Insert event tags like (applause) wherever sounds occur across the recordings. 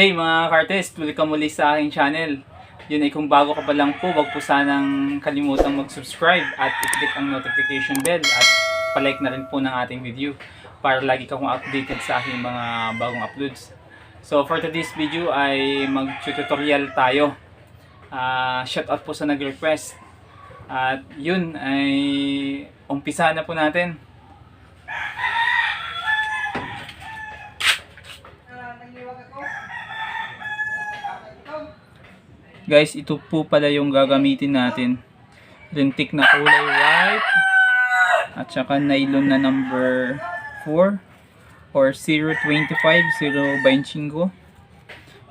day mga kartist, welcome muli sa aking channel. Yun ay kung bago ka pa lang po, wag po sanang kalimutang mag-subscribe at i-click ang notification bell at palike na rin po ng ating video para lagi ka kong updated sa aking mga bagong uploads. So for today's video ay mag-tutorial tayo. Ah, shout out po sa nag-request. At yun ay umpisa na po natin. Guys, ito po pala yung gagamitin natin. Rentik na kulay white. At saka nylon na number 4 or 025, 025.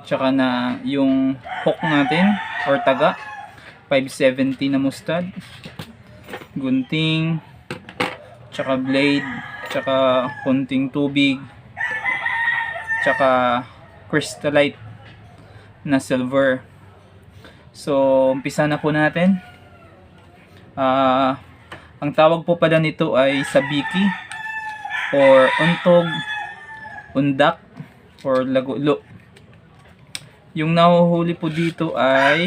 Tsaka na yung hook natin or taga 570 na mustard. Gunting. Tsaka blade. Tsaka kunting tubig. Tsaka crystallite na silver. So, umpisa na po natin. Ah, ang tawag po pala nito ay sabiki or untog, undak or lagulo. Yung nahuhuli po dito ay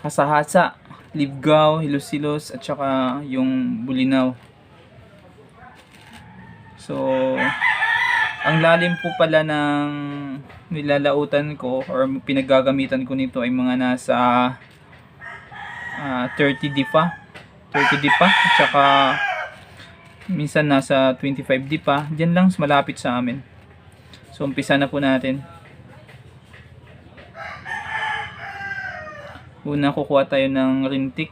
hasa-hasa, libgaw, hilos-hilos at saka yung bulinaw. So, ang lalim po pala ng nilalautan ko or pinaggagamitan ko nito ay mga nasa ah, 30 dipa 30 dipa at saka minsan nasa 25 dipa dyan lang malapit sa amin. So umpisa na po natin. Una kukuha tayo ng rintik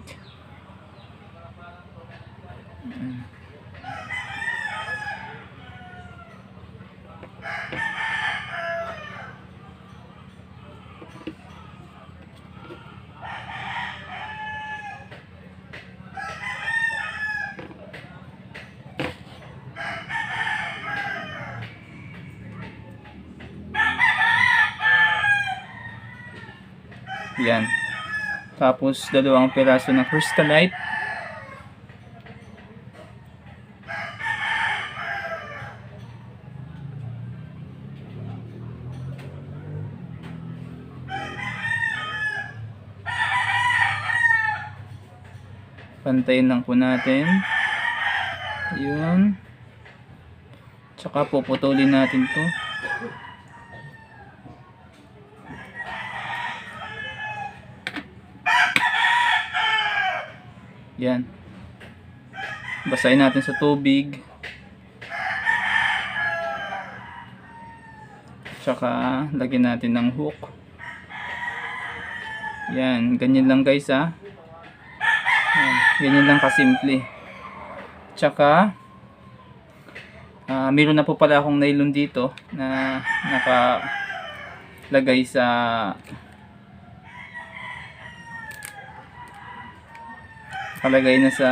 yan tapos dalawang piraso ng crystallite Pantayin lang po natin. Yun. Tsaka puputulin natin to. Yan. Basahin natin sa tubig. Tsaka lagyan natin ng hook. Yan, ganyan lang guys ha. Yan, ganyan lang kasimple. Tsaka ah meron na po pala akong nylon dito na naka lagay sa nakalagay na sa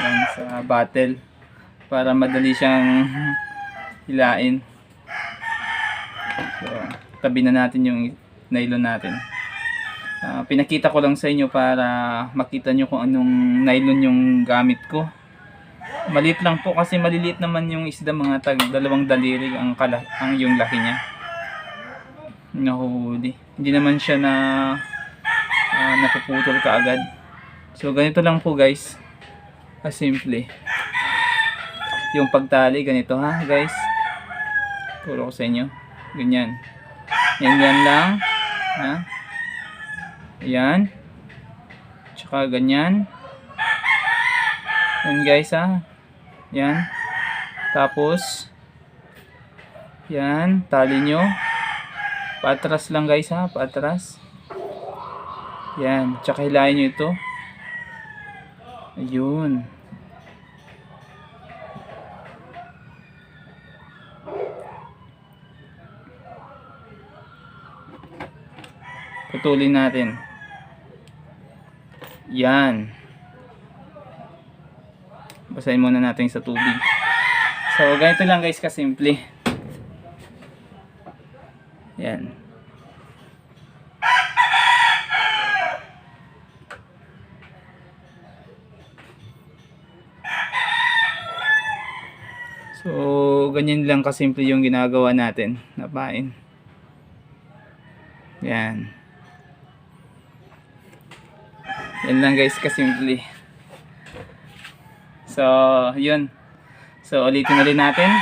yan, sa bottle para madali siyang hilain. So, tabi na natin yung nylon natin. Ah, pinakita ko lang sa inyo para makita nyo kung anong nylon yung gamit ko. Maliit lang po kasi maliliit naman yung isda mga tag dalawang daliri ang ang yung laki niya. Nahuhuli. Hindi naman siya na ah, napuputol ka agad. So ganito lang po guys. As simple. Yung pagtali ganito ha guys. Turo ko sa inyo. Ganyan. Yan yan lang. Ha? Ayan. Tsaka ganyan. Yan guys ha. Yan. Tapos yan, tali nyo. Patras lang guys ha, patras. Yan, tsaka hilahin nyo ito. Ayun. Putulin natin. Yan. Basahin muna natin sa tubig. So, ganito lang guys kasimple. Yan. So, ganyan lang kasimple yung ginagawa natin na pain. Yan. Yan lang guys kasimple. So, yun. So, ulitin ulit natin.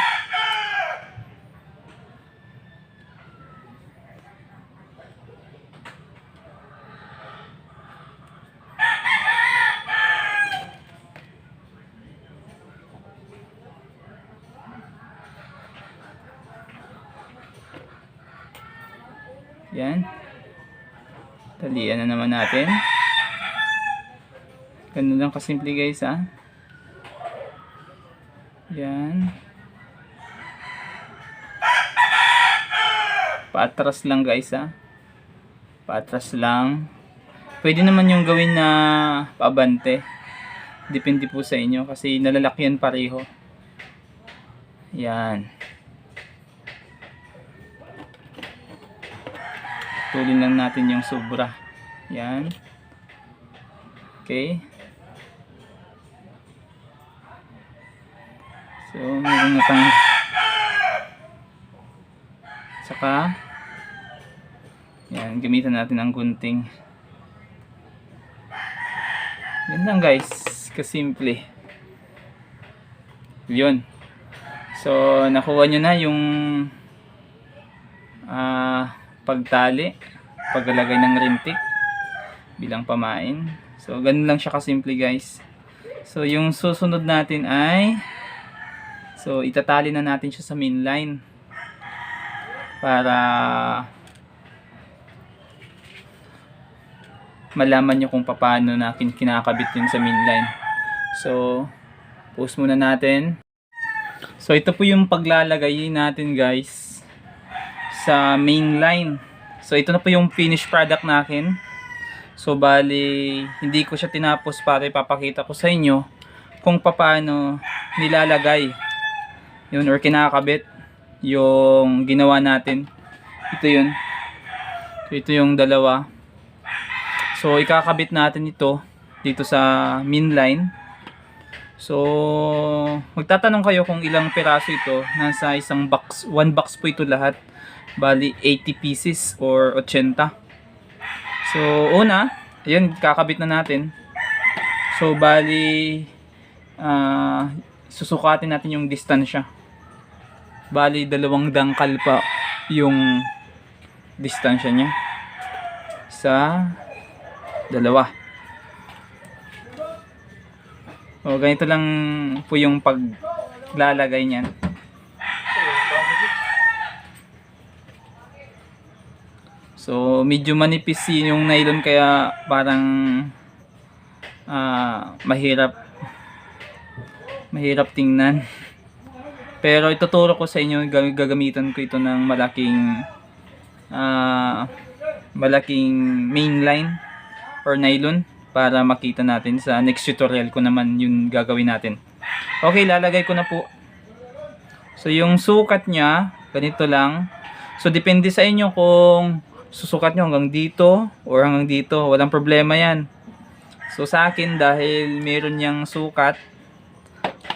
Yan. Talian na naman natin. Ganun lang kasimple guys ha. Yan. Paatras lang guys ha. Paatras lang. Pwede naman yung gawin na paabante. Depende po sa inyo kasi nalalakyan pareho. Yan. Tulin lang natin yung sobra. Yan. Okay. So, meron na tayong saka yan, gamitan natin ang gunting. Yan lang guys, kasimple. Yun. So, nakuha nyo na yung ah pagtali, paglalagay ng rintik bilang pamain. So, ganun lang siya kasimple guys. So, yung susunod natin ay So, itatali na natin siya sa main line para malaman nyo kung paano natin kinakabit yun sa main line. So, post muna natin. So, ito po yung paglalagay natin guys sa main line. So, ito na po yung finished product natin. So, bali, hindi ko siya tinapos para ipapakita ko sa inyo kung paano nilalagay yun or kinakabit yung ginawa natin. Ito yun. Ito yung dalawa. So, ikakabit natin ito dito sa main line. So, magtatanong kayo kung ilang piraso ito. Nasa isang box, one box po ito lahat. Bali, 80 pieces or 80. So, una, ayun, kakabit na natin. So, bali, ah, susukatin natin yung distansya. Bali, dalawang dangkal pa yung distansya niya sa dalawa. O, ganito lang po yung paglalagay niyan. So, medyo manipis yung nylon kaya parang ah, mahirap mahirap tingnan. Pero ituturo ko sa inyo, gag- gagamitan ko ito ng malaking ah, malaking main line or nylon para makita natin sa next tutorial ko naman yung gagawin natin. Okay, lalagay ko na po. So yung sukat niya, ganito lang. So depende sa inyo kung susukat nyo hanggang dito or hanggang dito. Walang problema yan. So sa akin dahil meron niyang sukat,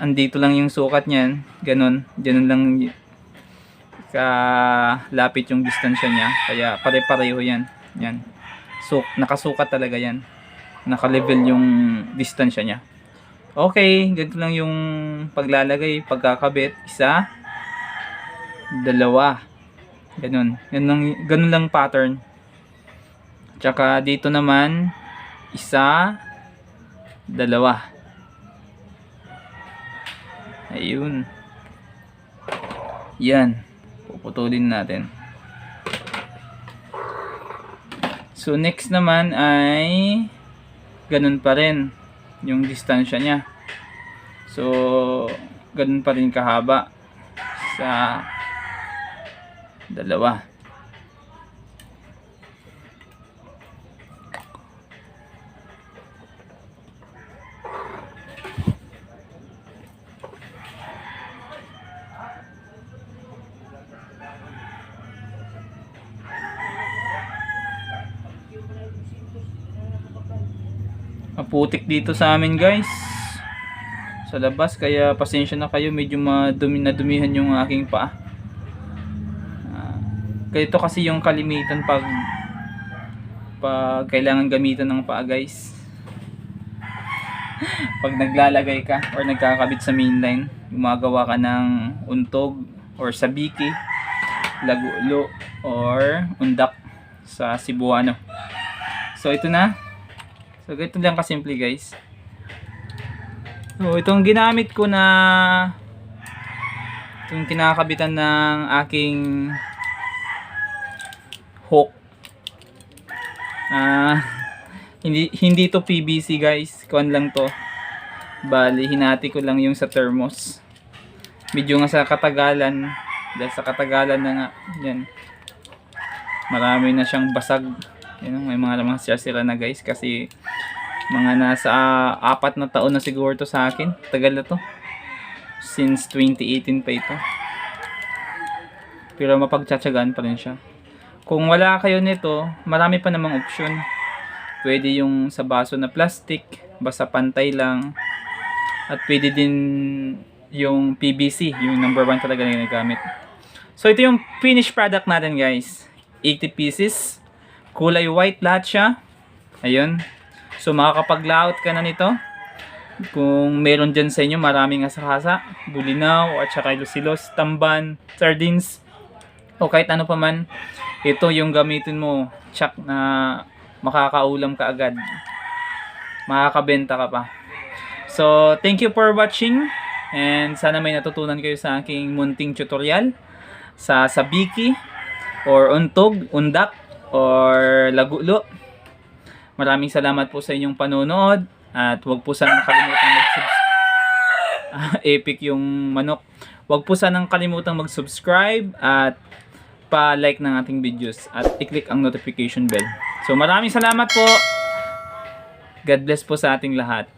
andito lang yung sukat niyan, ganun, ganun lang y- kalapit yung distansya niya. Kaya pare-pareho yan. Yan. So, nakasukat talaga yan. Naka-level yung distansya niya. Okay, ganito lang yung paglalagay, pagkakabit. Isa, dalawa. Ganun. Ganun ganun lang pattern. Tsaka dito naman, isa, dalawa. Ayun. Yan. Puputulin natin. So, next naman ay ganun pa rin yung distansya niya. So, ganun pa rin kahaba sa dalawa. Maputik dito sa amin guys. sa labas kaya pasensya na kayo medyo madumi na dumihan yung aking paa. Ganito kasi yung kalimitan pag pag kailangan gamitan ng paa guys. (laughs) pag naglalagay ka or nagkakabit sa mainline, gumagawa ka ng untog or sabiki, lagulo or undak sa Cebuano. So ito na. So ganito lang kasimple guys. So itong ginamit ko na itong kinakabitan ng aking Ah, hindi hindi to PVC guys, kuan lang to. Bali hinati ko lang yung sa thermos. Medyo nga sa katagalan, dahil sa katagalan na nga, yan. Marami na siyang basag. Yan, may mga mga sira-sira na guys kasi mga nasa ah, apat na taon na siguro to sa akin. Tagal na to. Since 2018 pa ito. Pero mapagtsatsagaan pa rin siya. Kung wala kayo nito, marami pa namang option. Pwede yung sa baso na plastic, basta pantay lang. At pwede din yung PVC, yung number one talaga na ginagamit. So ito yung finished product natin guys. 80 pieces. Kulay white lahat siya. Ayun. So makakapag-layout ka na nito. Kung meron dyan sa inyo maraming asakasa, bulinaw, at saka lusilos, tamban, sardines, o kahit ano pa man, ito yung gamitin mo, tsak na makakaulam ka agad. Makakabenta ka pa. So, thank you for watching and sana may natutunan kayo sa aking munting tutorial sa sabiki or untog, undak or lagulo. Maraming salamat po sa inyong panonood at huwag po sanang kalimutang mag-subscribe. (laughs) epic yung manok. Huwag po sanang kalimutang mag-subscribe at pa-like ng ating videos at i-click ang notification bell. So maraming salamat po. God bless po sa ating lahat.